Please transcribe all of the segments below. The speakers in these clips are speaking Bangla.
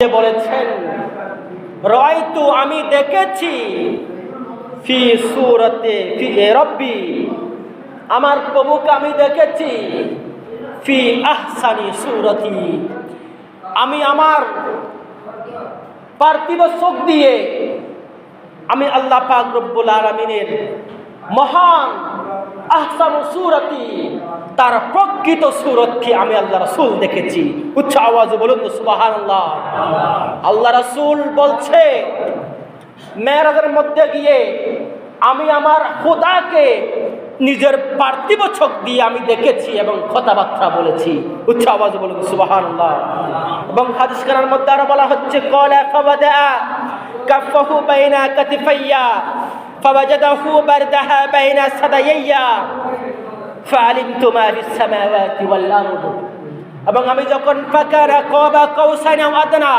বলেছেন, রয়তু আমি দেখেছি ফি সুরতে, ফি রব্বি, আমার প্রভুকে আমি দেখেছি ফি আহসানি সুরতি, আমি আমার পার্থিব চোখ দিয়ে আমি আল্লাহ পাক রব্বুল আলমিনের মহান আহসানু সুরতি। তার প্রকৃত সুরতকে আমি আল্লাহ রসুল দেখেছি? উচ্চ আওয়াজে বলুন সুবাহান আল্লাহ রসুল বলছে, মেয়েরাজের মধ্যে গিয়ে আমি আমার খোদাকে নিজের পার্থিব চোখ দিয়ে আমি দেখেছি এবং কথাবার্তা বলেছি। উচ্চ আওয়াজে বলুন সুবাহান এবং হাদিস খানার মধ্যে আরও বলা হচ্ছে, কলা ফাবাদা কাফাহু বাইনা কাতিফাইয়া। فوجده بردها بين ثديي فعلمت ما في السماوات والأرض এবং আমি যখন ফাকারা কবা কৌসাইন আদনা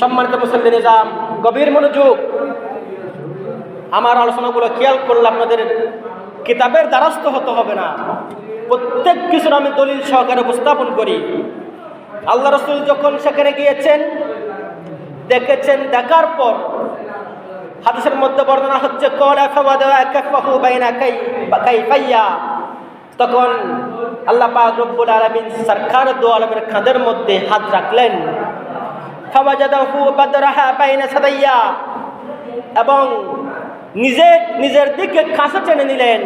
সম্মানিত মুসলিম নিজাম গভীর মনোযোগ আমার আলোচনাগুলো খেয়াল করলে আপনাদের কিতাবের দ্বারস্থ হতে হবে না প্রত্যেক কিছুর আমি দলিল সহকারে উপস্থাপন করি আল্লাহ রসুল যখন সেখানে গিয়েছেন দেখেছেন দেখার পর হাদিসের মধ্যে বর্ণনা হচ্ছে তখন আল্লাহ রব্বুল আলামিন সরকার দো আলমের খাঁদের মধ্যে হাত রাখলেন। এবং নিজে, নিজের দিকে কাছে টেনে নিলেন।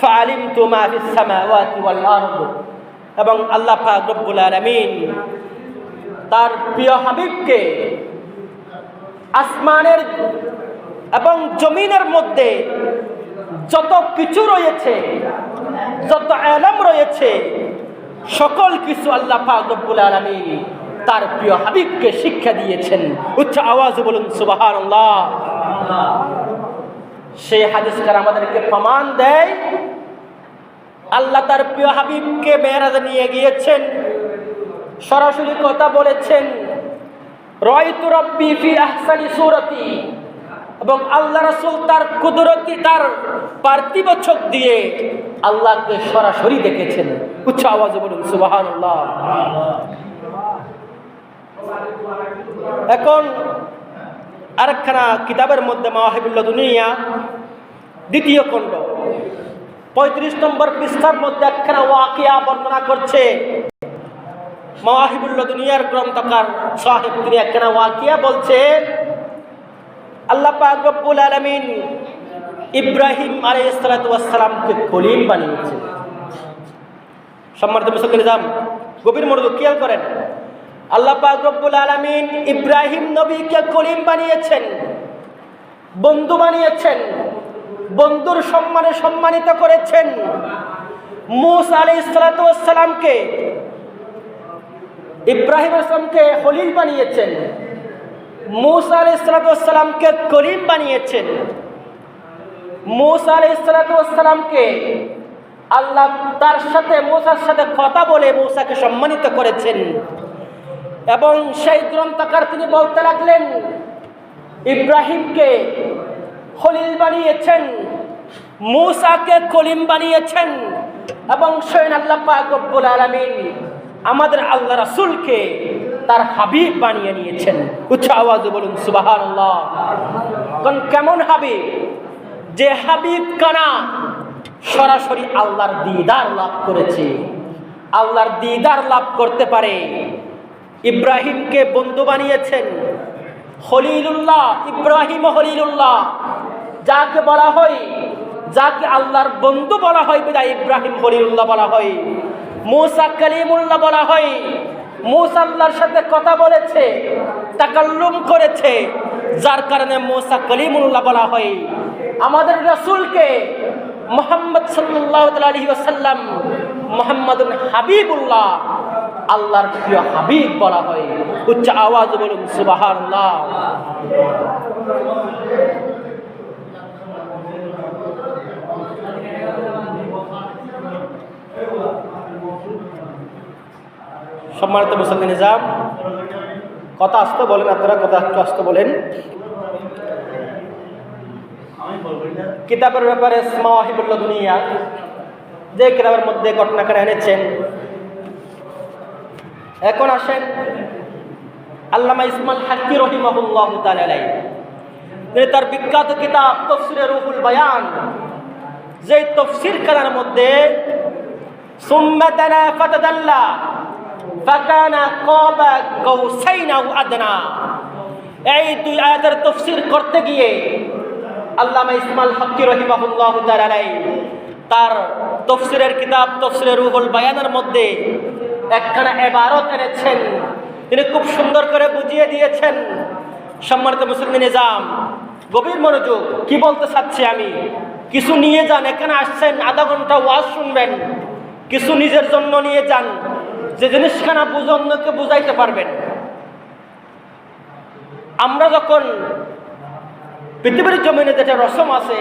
ফালিম তুমা ফিস সামাওয়াতি এবং আল্লাহ রব্বুল আলামিন তার প্রিয় হাবিবকে আসমানের এবং জমিনের মধ্যে যত কিছু রয়েছে, যত আলম রয়েছে, সকল কিছু আল্লাহ পাক রব্বুল আলামিন তার প্রিয় হাবিবকে শিক্ষা দিয়েছেন। উচ্চ আওয়াজ বলুন, সুবহানাল্লাহ। সেই হাদিসকার আমাদেরকে প্রমাণ দেয়। আল্লাহ তার প্রিয় হাবিবকে মেয়েরাজ নিয়ে গিয়েছেন, সরাসরি কথা বলেছেন। আহসানি সুরতি। এবং আল্লাহ রাসূল তার কুদরতি, তার পার্থিব চোখ দিয়ে আল্লাহকে সরাসরি দেখেছেন। উচ্চ আওয়াজে বলুন, সুবহানাল্লাহ। এখন আরেকখানা কিতাবের মধ্যে মাওয়াহিবুল্লাহ দুনিয়া, দ্বিতীয় খণ্ড। পঁয়ত্রিশ নম্বর পৃষ্ঠার মধ্যে একখানা ওয়াকিয়া বর্ণনা করছে। মাওয়াহিবুল্লাহ দুনিয়ার গ্রন্থকার সাহেব তিনি একখানা ওয়াকিয়া বলছে আল্লাহ পাক রব্বুল আলামিন ইব্রাহিম আলাইহিসসালামকে খলিল বানিয়েছে সম্মানিত মুসলিম নিজাম, গভীর মনোযোগ খেয়াল করেন। আল্লাহ পাক রব্বুল আলামিন ইব্রাহিম নবীকে কলিম বানিয়েছেন, বন্ধু বানিয়েছেন, বন্ধুর সম্মানে সম্মানিত করেছেন। মুস মুসা আলাইহিসসালামকে ইব্রাহিম আসলামকে হলিল বানিয়েছেন। মুসা আলি করিম বানিয়েছেন। মুসা আলি আল্লাহ তার সাথে, মূসার সাথে কথা বলে মূসাকে সম্মানিত করেছেন। এবং সেই গ্রন্থকার তিনি বলতে লাগলেন, ইব্রাহিমকে খলিল বানিয়েছেন, মূসাকে কলিম বানিয়েছেন এবং সৈন আল্লাহ পাক রব্বুল আলামিন আমাদের আল্লাহ রাসুলকে তার হাবিব বানিয়ে নিয়েছেন। উচ্চ আওয়াজে বলুন সুবাহান কোন কেমন হাবিব? যে হাবিব কানা, সরাসরি আল্লাহর দিদার লাভ করেছে। আল্লাহর দিদার লাভ করতে পারে। ইব্রাহিমকে বন্ধু বানিয়েছেন। হলিলুল্লাহ, ইব্রাহিম হলিলুল্লাহ। যাকে বলা হয়, যাকে আল্লাহর বন্ধু বলা হয়, বিদায় ইব্রাহিম হলিলুল্লাহ বলা হয়। মৌসা কালিমুল্লাহ বলা হয়। মৌসা আল্লাহর সাথে কথা বলেছে, তাকাল্লুম করেছে। যার কারণে মৌসা কালিমুল্লাহ বলা হয়। আমাদের রসুলকে মোহাম্মদ সাল্লাহ আলহি মোহাম্মদুল হাবিবুল্লাহ, আল্লাহর প্রিয় হাবিব বলা হয়। উচ্চ আওয়াজ বলুন সুবাহ সম্মানিত মুসলিম নিজাম, কথা আসতে বলেন আপনারা, কথা একটু আসতে বলেন। কিতাবের ব্যাপারে মাহিবুল্লাহ দুনিয়া, যে কিতাবের মধ্যে ঘটনাকারে এনেছেন। এখন আসেন আল্লামা ইসমাল হাক্কি রহিমাহুল্লাহ তালাই তিনি তার বিখ্যাত কিতাব তফসিরে রুহুল বায়ান যে তফসির খেলার মধ্যে সুম্মাতানা ফাতাদাল্লা এই দুই আয়াতের তফসির করতে গিয়ে আল্লামা ইসমাল হক্কি রহিমাহুল্লাহ তালাই তার তফসিরের কিতাব তফসিরের রুহুল বায়ানের মধ্যে একখানা এবারত এনেছেন। তিনি খুব সুন্দর করে বুঝিয়ে দিয়েছেন। সম্মানিত মুসলিম নিজাম, গভীর মনোযোগ, কি বলতে চাচ্ছি আমি? কিছু নিয়ে যান, এখানে আসছেন, আধা ঘণ্টা ওয়াজ শুনবেন। কিছু নিজের জন্য নিয়ে যান। যে জিনিসখানা বুঝ অন্যকে বুঝাইতে পারবেন। আমরা যখন পৃথিবীর জমিনে যেটা রসম আছে,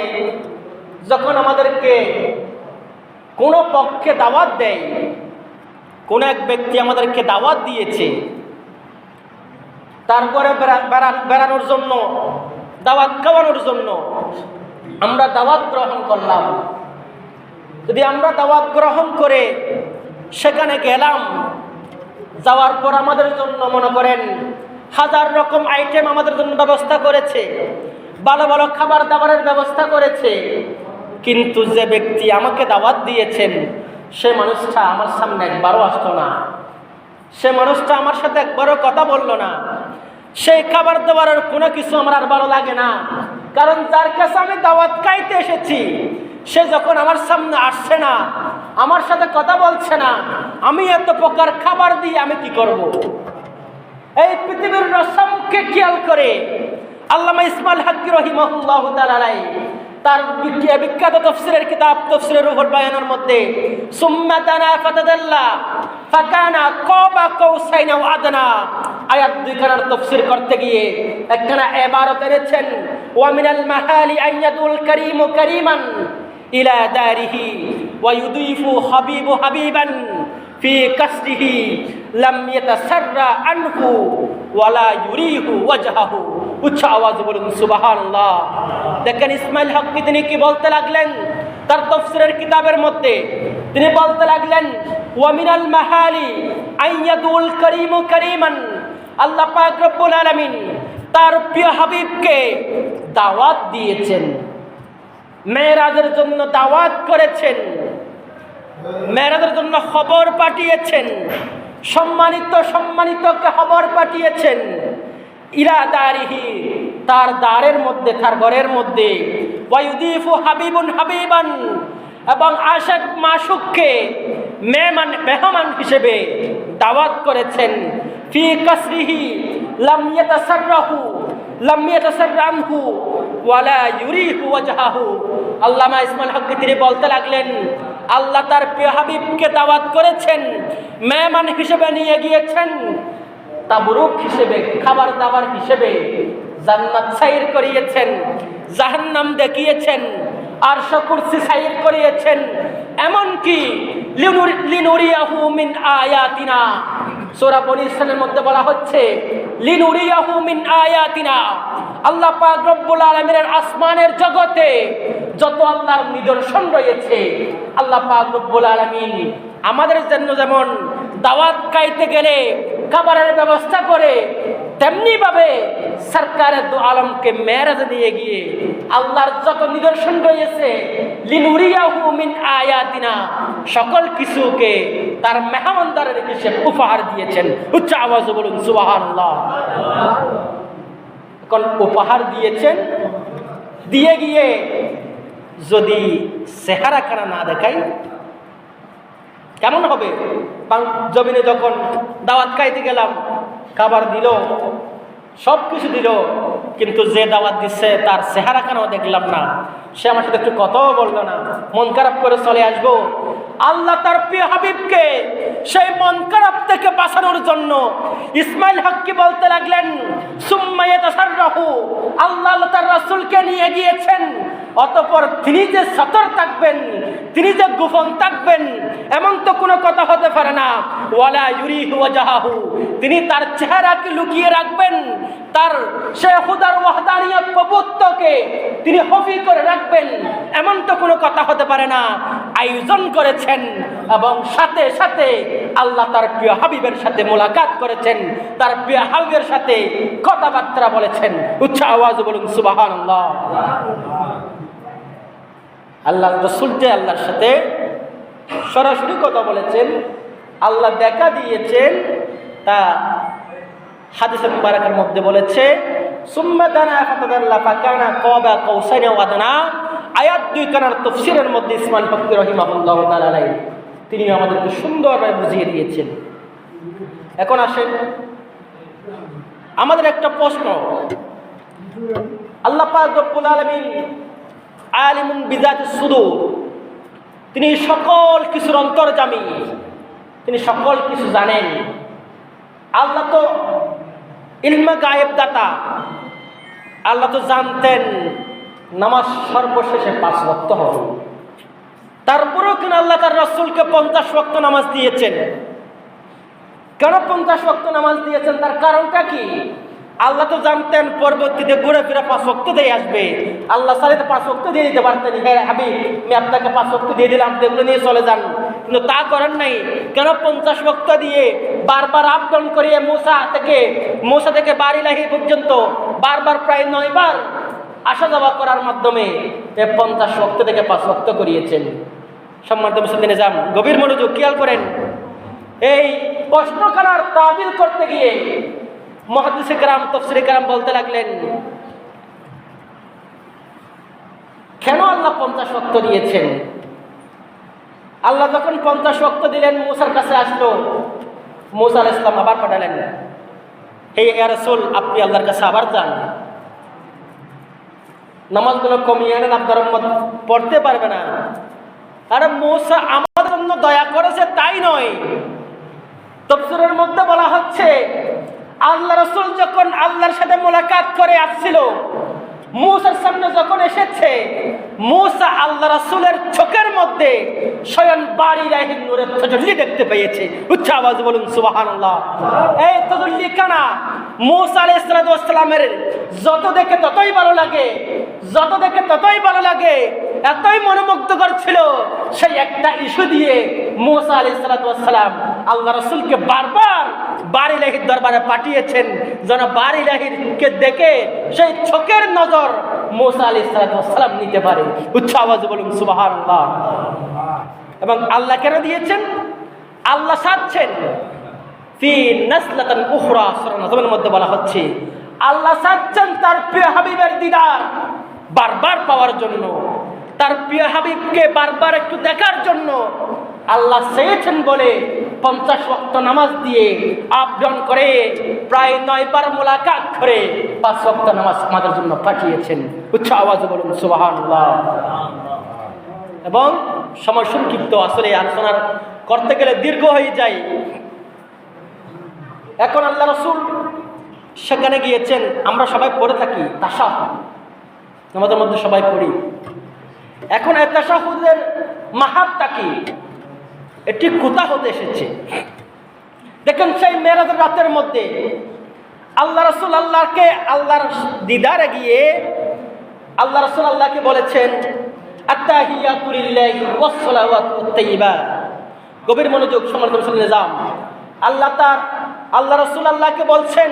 যখন আমাদেরকে কোনো পক্ষে দাওয়াত দেয়, কোন এক ব্যক্তি আমাদেরকে দাওয়াত দিয়েছে, তারপরে বেড়ানোর জন্য, দাওয়াত খাওয়ানোর জন্য আমরা দাওয়াত গ্রহণ করলাম। যদি আমরা দাওয়াত গ্রহণ করে সেখানে গেলাম। যাওয়ার পর আমাদের জন্য মনে করেন হাজার রকম আইটেম আমাদের জন্য ব্যবস্থা করেছে, ভালো ভালো খাবার দাবারের ব্যবস্থা করেছে। কিন্তু যে ব্যক্তি আমাকে দাওয়াত দিয়েছেন, সে মানুষটা আমার সামনে একবারও আসতো না। সে মানুষটা আমার সাথে একবারও কথা বলল না। সেই খাবার দাবারের কোনো কিছু আমার আর ভালো লাগে না। কারণ যার কাছে আমি দাওয়াত খাইতে এসেছি, সে যখন আমার সামনে আসছে না আমার সাথে কথা বলছে না। আমি এত প্রকার খাবার দিয়ে আমি কি করব। এই পৃথিবীর রসমকে খেয়াল করে আল্লামা ইসমাইল হাক্কি রহিমাহুল্লাহ তালাই তার বিখ্যাত তফসিরের কিতাব তফসিরের রুহুল বায়ানের মধ্যে সুম্মাতানা ফাতাদাল্লা ফাকানা কবা কৌসাইনা আদনা। আয়াত দুইখানার তফসির করতে গিয়ে একখানা এবারত এনেছেন, ওয়া মিনাল মাহালি আইয়াদুল কারীমু কারীমান। ইলা দারিহি ওয়া ইউদিফু হাবিবু হাবিবান ফি কাসরিহি লাম ইয়াতাসাররা আনহু ওয়ালা ইউরিহু ওয়াজহাহু। উচ্চ আওয়াজ বলুন, সুবহানাল্লাহ। দেখেন ইসমাইল হককে তিনি কি বলতে লাগলেন? তার তফসিরের কিতাবের মধ্যে তিনি বলতে লাগলেন ওয়ামিনাল মাহালি আইয়াদুল করিম করিমান। আল্লাহ পাক রব্বুল আলামিন তার প্রিয় হাবিবকে দাওয়াত দিয়েছেন। মেয়েরাজের জন্য দাওয়াত করেছেন, মেয়েরাজের জন্য খবর পাঠিয়েছেন, সম্মানিত সম্মানিতকে খবর পাঠিয়েছেন। ইরা দারিহি তার দ্বারের মধ্যে, তার ঘরের মধ্যে। ওয়াইদিফু হাবিবুন হাবিবান, এবং আশেক মাসুককে মেহমান মেহমান হিসেবে দাওয়াত করেছেন। ফি কাসরিহি, লাম ইয়াতাসাররাহু, লাম ইয়াতাসাররামহু ওয়ালা ইউরিহু ওয়াজহাহু। আল্লামা ইসমাইল হক তিনি বলতে লাগলেন, আল্লাহ তার প্রিয় হাবিবকে দাওয়াত করেছেন, মেহমান হিসেবে নিয়ে গিয়েছেন। তাবরুক হিসেবে, খাবার দাবার হিসেবে জান্নাত সাইর করিয়েছেন, জাহান্নাম দেখিয়েছেন আর কুরসি সাইর করিয়েছেন। এমনকি লিনুরিয়াহু মিন আয়াতিনা। সূরা বনি ইসরাইলের মধ্যে বলা হচ্ছে, লিনুরিয়াহু মিন আয়াতিনা। আল্লাহ পাক রব্বুল আলামিনের আসমানের জগতে যত আল্লাহর নিদর্শন রয়েছে, আল্লাহ পাক রব্বুল আলামিন আমাদের জন্য যেমন দাওয়াত খাইতে গেলে, খাবারের ব্যবস্থা করে তেমনি ভাবে সরকারের দু আলমকে মেরাজ নিয়ে গিয়ে আল্লাহর যত নিদর্শন রয়েছে, লিনুরিয়াহু মিন আয়াতিনা, সকল কিছুকে তার মেহমানদারের হিসেবে উপহার দিয়েছেন। উচ্চ আওয়াজ বলুন এখন উপহার দিয়েছেন। দিয়ে গিয়ে যদি চেহারা খানা না দেখাই, কেমন হবে? জমিনে যখন দাওয়াত খাইতে গেলাম, খাবার দিল সব কিছু দিল কিন্তু যে দাওয়াত দিচ্ছে তার চেহারা কেন দেখলাম না? সে আমার সাথে একটু কথাও বলল না। মন খারাপ করে চলে আসব। আল্লাহ তার প্রিয় হাবিবকে সেই মন খারাপ থেকে বাঁচানোর জন্য ইসমাইল হককে বলতে লাগলেন সুম্মাইয়া তাসাররাহু আল্লাহ আল্লাহ তার রাসূলকে নিয়ে গিয়েছেন। অতপর তিনি যে সতর থাকবেন, তিনি যে গোপন থাকবেন, এমন তো কোনো কথা হতে পারে না। ওয়ালা ইউরি ওয়াজাহাহু, তিনি তার চেহারাকে লুকিয়ে রাখবেন। তার সে হুদার ওয়াহদানিয়ত প্রভুত্বকে তিনি হফি করে রাখবেন। এমন তো কোনো কথা হতে পারে না। আয়োজন করেছেন এবং সাথে সাথে আল্লাহ তার প্রিয় হাবিবের সাথে মোলাকাত করেছেন। তার প্রিয় হাবিবের সাথে কথাবার্তা বলেছেন। উচ্চ আওয়াজ বলুন সুবাহান আল্লাহ রসুলকে আল্লাহর সাথে সরাসরি কথা বলেছেন, আল্লাহ দেখা দিয়েছেন, তা হাদিসের মুবারকের মধ্যে বলেছে দুই কানার মধ্যে তিনি আমাদেরকে সুন্দরভাবে বুঝিয়ে দিয়েছেন। এখন আসেন, আমাদের একটা প্রশ্ন। আল্লাহ আলামিন বিজাত সুদূর, তিনি সকল কিছুর অন্তর্জামী, তিনি সকল কিছু জানেন। আল্লাহ তো ইলমা গায়েব দাতা। আল্লাহ তো জানতেন নামাজ সর্বশেষে পাঁচ ভক্ত হবে। তারপরেও কেন আল্লাহ তার রসুলকে পঞ্চাশ ভক্ত নামাজ দিয়েছেন? কেন পঞ্চাশ ভক্ত নামাজ দিয়েছেন? তার কারণটা কি? আল্লাহ তো জানতেন পরবর্তীতে ঘুরে ফিরে পাঁচ ভক্ত দিয়ে আসবে। আল্লাহ সালে তো পাঁচ ভক্ত দিয়ে দিতে পারতেন। হ্যাঁ আমি আপনাকে পাঁচ ভক্ত দিয়ে দিলাম, আপনি এগুলো নিয়ে চলে যান। কিন্তু তা করেন নাই। কেন পঞ্চাশ ভক্ত দিয়ে বারবার আপডাউন করিয়ে মূসা থেকে মূসা থেকে বাড়ি লাহি পর্যন্ত বারবার প্রায় নয়বার আসা যাওয়া করার মাধ্যমে পঞ্চাশ ভক্ত থেকে পাঁচ ভক্ত করিয়েছেন। সম্মানিত মুসলিম নিজাম, গভীর মনোযোগ খেয়াল করেন। এই প্রশ্নখানার তাবিল করতে গিয়ে মহাদিসে গ্রাম তফসিরে গ্রাম বলতে লাগলেন, কেন আল্লাহ পঞ্চাশ ভক্ত দিয়েছেন? আল্লাহ যখন পঞ্চাশ ভক্ত দিলেন, মুসার কাছে আসলো, মুসা আল ইসলাম আবার পাঠালেন। হে রসুল, আপনি আল্লাহর কাছে আবার যান। নামাজগুলো কমিয়ে আনেন, আপনার পড়তে পারবে না। আরে, মৌসা আমাদের জন্য দয়া করেছে, তাই নয়। তফসিরের মধ্যে বলা হচ্ছে, আল্লাহ রসুল যখন আল্লাহর সাথে মোলাকাত করে আসছিল, মূসার সামনে যখন এসেছে, মূসা আল্লাহ রসুলের চোখের মধ্যে স্বয়ং বাড়ি রাহিন নূরের তজল্লি দেখতে পেয়েছে। উচ্চ আওয়াজ বলুন, সুবহানাল্লাহ। এই তজল্লি কানা যত দেখে ততই ভালো লাগে, যত দেখে ততই ভালো লাগে, এতই মনোমুগ্ধকর ছিল সেই একটা ইস্যু দিয়ে মূসা আলাইহিস সালাম আল্লাহ রাসূলকে বারবার বাড়ি লাহির দরবারে পাঠিয়েছেন। যেন বাড়ি লাহিরকে দেখে সেই চোখের নজর মোসা আলী সালাম নিতে পারে। উচ্চ বলুন সুবাহান এবং আল্লাহ কেন দিয়েছেন? আল্লাহ সাচ্ছেন মধ্যে বলা হচ্ছে, আল্লাহ তার প্রিয় হাবিবের বারবার পাওয়ার জন্য। তার প্রিয় হাবিবকে বারবার একটু দেখার জন্য। আল্লাহ চেয়েছেন বলে পঞ্চাশ ওয়াক্ত নামাজ দিয়ে আপডাউন করে প্রায় নয়বার মোলাকাত করে পাঁচ ওয়াক্ত নামাজ আমাদের জন্য পাঠিয়েছেন। উচ্চ আওয়াজ বলুন, সুবহানাল্লাহ। এবং সময় সংক্ষিপ্ত, আসলে আলোচনার করতে গেলে দীর্ঘ হয়ে যায়। এখন আল্লাহ রসুল সেখানে গিয়েছেন, আমরা সবাই পড়ে থাকি তাসা আমাদের মধ্যে সবাই পড়ি। এখন এই তাসাহুদের মাহাত্মা কি? এটি কোথা হতে এসেছে? দেখেন সেই মেরাজের রাতের মধ্যে আল্লাহ রসুল আল্লাহকে আল্লাহর দিদারে গিয়ে আল্লাহ রসুল আল্লাহকে বলেছেন গভীর মনোযোগ সমর্থন নিজাম। আল্লাহ তার, আল্লাহ রসুল আল্লাহকে বলছেন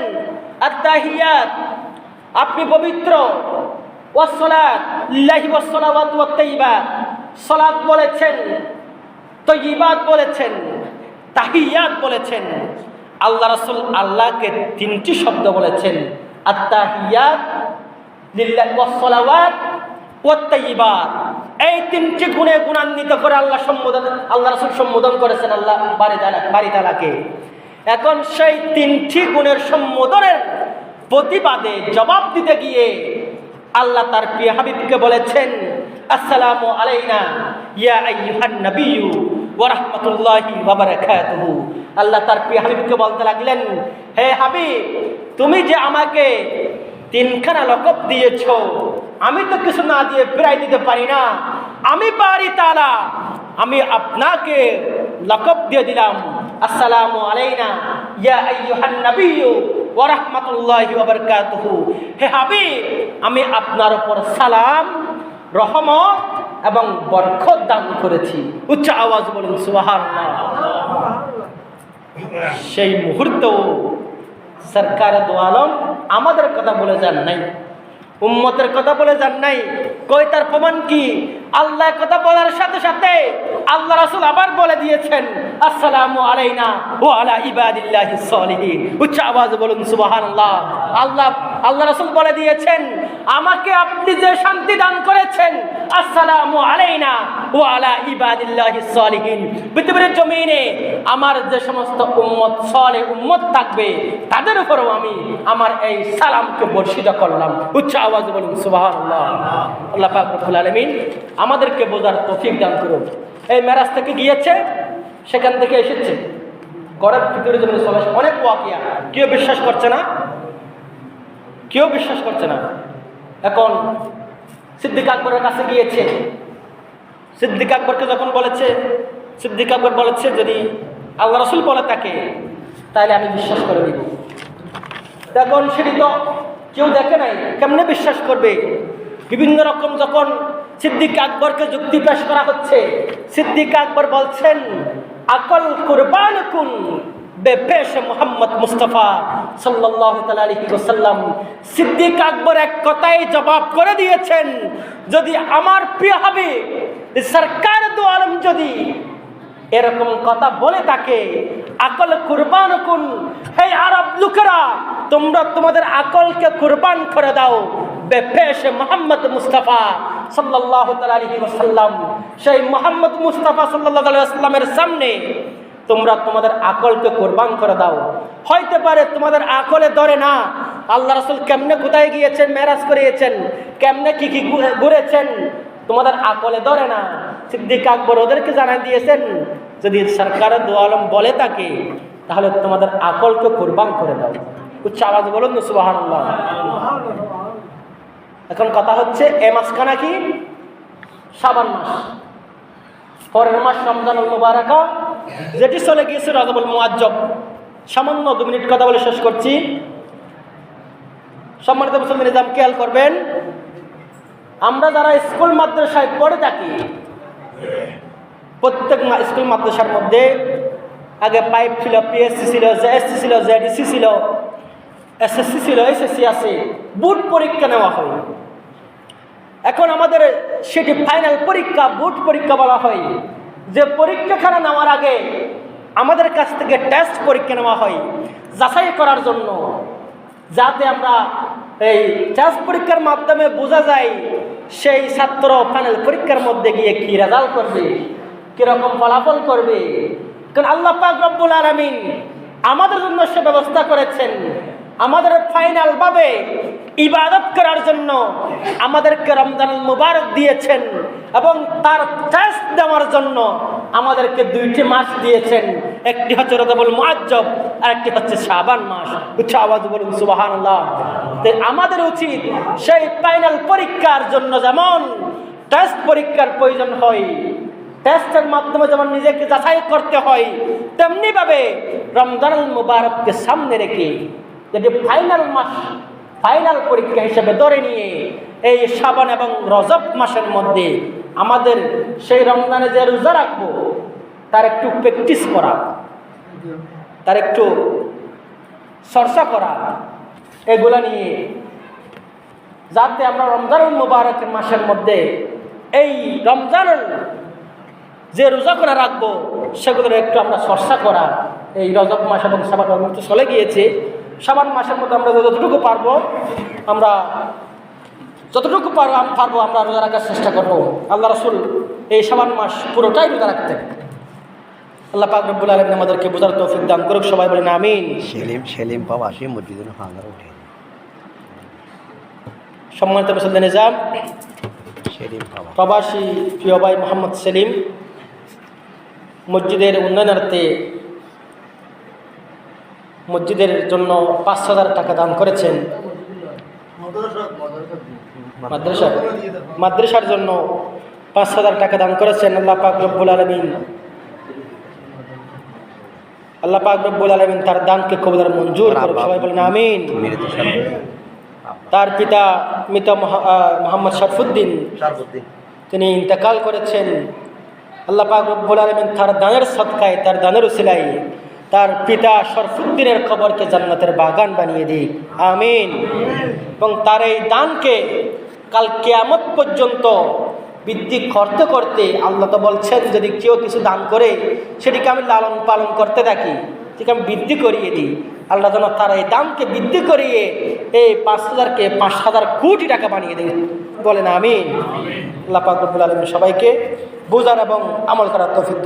আত্মাহিয়াত আপনি পবিত্র। ওয়াসসালাত লিল্লাহি ওয়াসসালাওয়াতু ওয়াত-তাইয়্যিবাত সালাত বলেছেন তৈবাদ বলেছেন, তাহিয়াত বলেছেন। আল্লাহ রসুল আল্লাহকে তিনটি শব্দ বলেছেন আত্মাহিয়াত লিল্লাহাত ওত্তাইবাদ এই তিনটি গুণে গুণান্বিত করে আল্লাহ সম্বোধন, আল্লাহ রসুল সম্বোধন করেছেন আল্লাহ বাড়ি বাড়ি তালাকে। এখন সেই তিনটি গুণের সম্বোধনের প্রতিবাদে জবাব দিতে গিয়ে আল্লাহ তার প্রিয় হাবিবকে বলেছেন, আসসালামু আলাইনা, ইয়া আইয়ুহান নাবিয়্যু। ওয়া রাহমাতুল্লাহি ওয়া বারাকাতুহু। আল্লাহ তার প্রিয় হাবিবকে বলতে লাগলেন, হে হাবিব, তুমি যে আমাকে তিনখানা লকব দিয়েছ, আমি তো কিছু না দিয়ে ফিরাই দিতে পারি না। আমি পারি তারা আমি আপনাকে লকব দিয়ে দিলাম। আসসালামু আলাইনা, ইয়া আইয়ুহান নাবিয়্যু ওয়া রাহমাতুল্লাহি ওয়া বারাকাতুহু। হে হাবিব, আমি আপনার উপর সালাম, রহমত এবং বরকত দান করেছি। উচ্চ আওয়াজ বলুন সুহার সেই মুহূর্তেও সরকার দোয়ালম আমাদের কথা বলে যান নাই। উম্মতের কথা বলে যান নাই। কই তার প্রমাণ কি? আল্লাহ কথা বলার সাথে সাথে আল্লাহ রাসুল আবার বলে দিয়েছেন, আসসালামু আলাইনা ওয়া আলা ইবাদিল্লাহিস সলিহিন। উচ্চ আওয়াজ বলুন, সুবহানাল্লাহ। আল্লাহ আল্লাহ রাসূল বলে দিয়েছেন, আমাকে আপনি যে শান্তি দান করেছেন, আসসালামু আলাইনা ওয়া আলা ইবাদিল্লাহিস সলিহিন। পৃথিবীর জমিনে আমার যে সমস্ত উম্মত, সলে উম্মত থাকবে, তাদের উপরও আমি আমার এই সালামকে বর্ষিত করলাম। উচ্চ আওয়াজ বলুন, সুবহানাল্লাহ। আল্লাহ পাক রব্বুল আমাদেরকে বোঝার তৌফিক দান করুন। এই মেরাজ থেকে গিয়েছে, সেখান থেকে এসেছে। ঘরের ভিতরে যেমন চলে অনেক ওয়াকিয়া। কেউ বিশ্বাস করছে না, কেউ বিশ্বাস করছে না। এখন সিদ্দিক আকবরের কাছে গিয়েছে। সিদ্দিক আকবরকে যখন বলেছে, সিদ্দিক আকবর বলেছে, যদি আল্লাহ রসুল বলে তাকে তাহলে আমি বিশ্বাস করে দিব এখন সেটি তো কেউ দেখে নাই, কেমনে বিশ্বাস করবে? বিভিন্ন রকম যখন সিদ্দিক আকবরকে যুক্তি পেশ করা হচ্ছে। সিদ্দিক আকবর বলছেন, আকল কুরবান কুন বেপেশ মোহাম্মদ মুস্তফা আলাইহি ওয়াসাল্লাম। সিদ্দিক আকবর এক কথাই জবাব করে দিয়েছেন, যদি আমার প্রিয় হবে সরকার দু আলম যদি এরকম কথা বলে তাকে আকল কুরবান কুন হে আরব লোকেরা, তোমরা তোমাদের আকলকে কুরবান করে দাও। বেপেশ মোহাম্মদ মুস্তাফা আলাইহি ওয়াসাল্লাম। সেই মোহাম্মদ মুস্তাফা সাল্লাল্লাহু আলাইহি ওয়াসাল্লামের সামনে তোমরা তোমাদের আকলকে কোরবান করে দাও। হইতে পারে তোমাদের আকলে ধরে না। আল্লাহ রাসূল কেমনে কোথায় গিয়েছেন, মেরাজ করিয়েছেন, কেমনে কি কি ঘুরেছেন, তোমাদের আকলে ধরে না। সিদ্দিক আকবর ওদেরকে জানাই দিয়েছেন, যদি সরকারের দোয়ালম বলে তাকে তাহলে তোমাদের আকলকে কোরবান করে দাও। উচ্চ আওয়াজ বলুন সুবাহান এখন কথা হচ্ছে, এ মাসখানা কি? সাবান মাস। পরের মাস রমজানুল মুবারাকা, যেটি চলে গিয়েছে রজবুল মুআজ্জব সামান্য দু মিনিট কথা বলে শেষ করছি। সম্মানিত মুসলমান নিজাম, খেয়াল করবেন, আমরা যারা স্কুল মাদ্রাসায় পড়ে থাকি, প্রত্যেক স্কুল মাদ্রাসার মধ্যে আগে পাইপ ছিল পিএসসি ছিল জেএসসি ছিল জেডিসি ছিল এসএসসি ছিল এসএসসি আছে, বুট পরীক্ষা নেওয়া হয়। এখন আমাদের সেটি ফাইনাল পরীক্ষা বুট পরীক্ষা বলা হয়। যে পরীক্ষাখানা নেওয়ার আগে আমাদের কাছ থেকে টেস্ট পরীক্ষা নেওয়া হয় যাচাই করার জন্য। যাতে আমরা এই টেস্ট পরীক্ষার মাধ্যমে বোঝা যায় সেই ছাত্র ফাইনাল পরীক্ষার মধ্যে গিয়ে কি রেজাল্ট করবে, কীরকম ফলাফল করবে। কারণ আল্লাহ পাক রব্বুল আলমিন আমাদের জন্য সে ব্যবস্থা করেছেন। আমাদের ফাইনাল ভাবে ইবাদত করার জন্য আমাদেরকে রমজানুল মুবারক দিয়েছেন এবং তার টেস্ট দেওয়ার জন্য আমাদেরকে দুইটি মাস দিয়েছেন। একটি হচ্ছে রজবুল মুআজ্জব আর একটি হচ্ছে শাবান মাস। উচ্চ আওয়াজ বলুন, সুবহানাল্লাহ। আমাদের উচিত সেই ফাইনাল পরীক্ষার জন্য যেমন টেস্ট পরীক্ষার প্রয়োজন হয় টেস্টের মাধ্যমে যেমন নিজেকে যাচাই করতে হয়, তেমনিভাবে রমজানুল মুবারককে সামনে রেখে যেটি ফাইনাল মাস ফাইনাল পরীক্ষা হিসেবে ধরে নিয়ে এই শ্রাবণ এবং রজব মাসের মধ্যে আমাদের সেই রমজানে যে রোজা রাখব, তার একটু প্র্যাকটিস করা, তার একটু চর্চা করা, এগুলা নিয়ে যাতে আমরা রমজানুল মুবারকের মাসের মধ্যে এই রমজানুল যে রোজা করে রাখব, সেগুলোর একটু আমরা চর্চা করা, এই রজব মাস এবং সাবান চলে গিয়েছে। সাবান মাসের মধ্যে আমরা যতটুকু পারব আমরা যতটুকু পারব পারব আমরা রোজা রাখার চেষ্টা করব। আল্লাহ রসুল এই সাবান মাস পুরোটাই রোজা রাখতেন। আল্লাহ পাক রব্বুল আলমিন আমাদেরকে বোঝার তৌফিক দান করুক সবাই বলেন আমিন। সেলিম সেলিম প্রবাসী মসজিদের হাঙ্গার উঠে। সম্মানিত নিজাম সেলিম প্রবাসী প্রবাসী প্রিয় ভাই মোহাম্মদ সেলিম মসজিদের উন্নয়নার্থে মসজিদের জন্য পাঁচ হাজার টাকা দান করেছেন। মাদ্রাসা মাদ্রাসার জন্য পাঁচ হাজার টাকা দান করেছেন আল্লাহ পাক রব্বুল আলমিন। আল্লাহ পাক রব্বুল আলমিন তার দানকে কবুলার মঞ্জুর সবাই বলেন আমিন। তার পিতা মিতা মোহাম্মদ শরফুদ্দিন। তিনি ইন্তেকাল করেছেন। আল্লাহ পাক রব্বুল আলমিন তার দানের সৎকায় তার দানের উসিলাই তার পিতা শরফুদ্দিনের খবরকে জান্নাতের বাগান বানিয়ে দিক। আমিন। এবং তার এই দানকে কাল কেয়ামত পর্যন্ত বৃদ্ধি করতে করতে আল্লাহ তো বলছেন, যদি কেউ কিছু দান করে, সেটিকে আমি লালন পালন করতে থাকি, সেটাকে আমি বৃদ্ধি করিয়ে দিই। আল্লাহ যেন তার এই দামকে বৃদ্ধি করিয়ে এই পাঁচ হাজারকে পাঁচ হাজার কোটি টাকা বানিয়ে দেয় বলেন আমিন। আল্লাহ পাক রব্বুল আলমী সবাইকে বোঝার এবং আমল করার তৌফিক